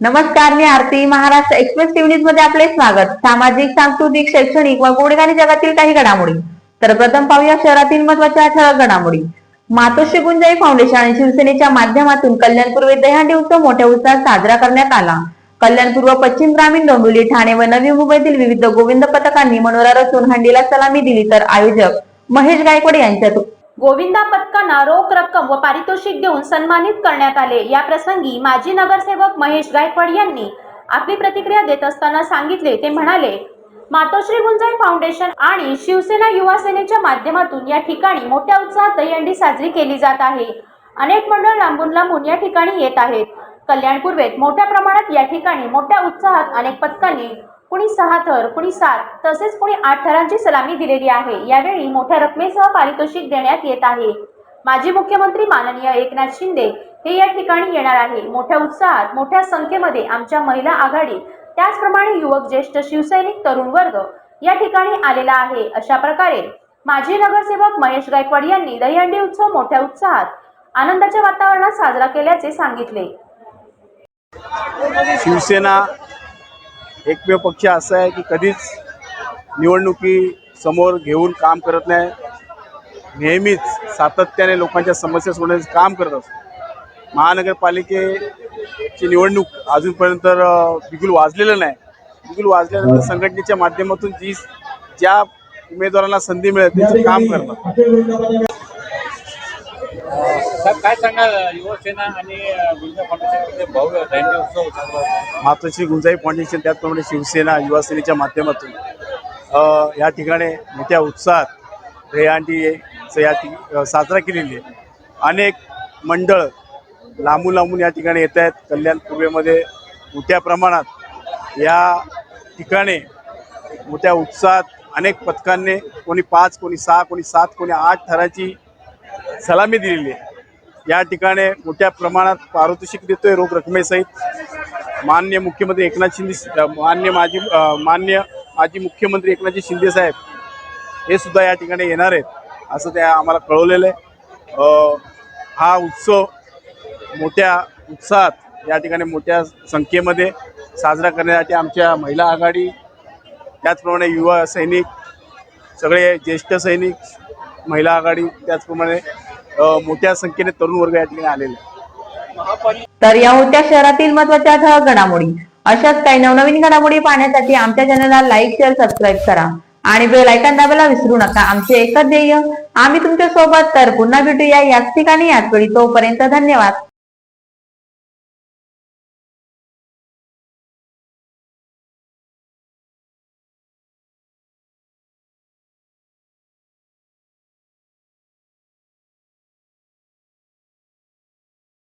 नमस्कार मी Aarti. Maharashtra express TV न्यूजमध्ये आपले स्वागत. सामाजिक सांस्कृतिक शैक्षणिक व गोडगाणी जगातील काही घडामोडी. तर प्रथम पाहूया शहरातील महत्त्वाच्या ठळक घडामोडी. मातोश्री गुंजाई फाउंडेशन आणि शिवसेनेच्या माध्यमातून कल्याणपूर्व दहीहंडी उत्सव मोठ्या उत्साहात साजरा करण्यात आला. कल्याणपूर्व पश्चिम ग्रामीण डोंबिवली ठाणे व नवी मुंबईतील विविध गोविंद पथकांनी मनोरा रचून हंडीला सलामी दिली. तर आयोजक महेश गायकवाड यांच्यातून गोविंदा पथकांना रोख रक्कम व पारितोषिक देऊन सन्मानित करण्यात आले. या प्रसंगी माजी नगरसेवक महेश गायकवाड यांनी आपली प्रतिक्रिया देत असताना सांगितले. ते म्हणाले मातोश्री गुंजाई फाउंडेशन आणि शिवसेना युवा सेनेच्या माध्यमातून या ठिकाणी मोठ्या उत्साहात दहीहंडी साजरी केली जात आहे. अनेक मंडळ लांबून लांबून या ठिकाणी येत आहेत. कल्याण पूर्वेत मोठ्या प्रमाणात या ठिकाणी मोठ्या उत्साहात अनेक पथकांनी कुणी सहा थर कुणी सात तसेच कुणी आठ थरांची सलामी दिलेली आहे. यावेळी मोठ्या रकमेसह पारितोषिक देण्यात येत आहे. माजी मुख्यमंत्री माननीय एकनाथ शिंदे हे या ठिकाणी येणार आहे. मोठ्या उत्साहात मोठ्या संख्येमध्ये आमच्या महिला आघाडी त्याचप्रमाणे युवक ज्येष्ठ शिवसैनिक तरुण वर्ग या ठिकाणी आलेला आहे. अशा प्रकारे माजी नगरसेवक महेश गायकवाड यांनी दहीहंडी उत्सव मोठ्या उत्साहात आनंदाच्या वातावरणात साजरा केल्याचे सांगितले. शिवसेना एकमेव पक्ष असा आहे की कधीच निवडणुकी समोर घेऊन काम करत नाही. नेहमीच सातत्याने लोकांच्या समस्या सोडण्याचं काम करत असतो. महानगरपालिके महानगरपालिकेची निवडणूक अजूनपर्यंत बिगुल वाजलेलं नाही. बिगुल वाजल्यानंतर संघटनेच्या माध्यमातून जी ज्या उमेदवारांना संधी मिळेल त्याचं काम करणं काय सांगाल युवसेना आणि. मातोश्री गुंजाई फाउंडेशन त्याचप्रमाणे शिवसेना युवा सेनेच्या माध्यमातून या ठिकाणी मोठ्या उत्साहात दहीहंडीचं या साजरा केलेली आहे. अनेक मंडळ लांबून लांबून या ठिकाणी येत आहेत. कल्याण पूर्वेमध्ये मोठ्या प्रमाणात या ठिकाणी मोठ्या उत्साहात अनेक पथकांनी कोणी पाच कोणी सहा कोणी सात कोणी आठ थराची सलामी दिलेली आहे. या ठिकाणी मोठ्या प्रमाणात पारितोषिक देतो आहे रोख रकमेसहित मान्य मुख्यमंत्री एकनाथ शिंदे मान्य माजी मान्य माजी मुख्यमंत्री एकनाथजी शिंदे साहेब हे सुद्धा या ठिकाणी येणार आहेत. असं त्या आम्हाला कळवलेलं आहे. हा उत्सव मोठ्या उत्साहात या ठिकाणी मोठ्या संख्येमध्ये साजरा करण्यासाठी आमच्या महिला आघाडी त्याचप्रमाणे युवा सैनिक सगळे ज्येष्ठ सैनिक महिला आघाडी त्याचप्रमाणे मोठ्या संख्येने तरुण वर्ग या ठिकाणी आलेले तर या होत्या शहरातील महत्त्वाच्या घडामोडी. अशाच काही नवनवीन घडामोडी पाहण्यासाठी आमच्या चॅनलला लाईक शेअर सबस्क्राईब करा. आणि बेल आयकॉन दाबायला विसरू नका. आमचे एकच ध्येय आम्ही तुमच्यासोबत तर पुन्हा भेटूया याच ठिकाणी याच वेळी तोपर्यंत धन्यवाद.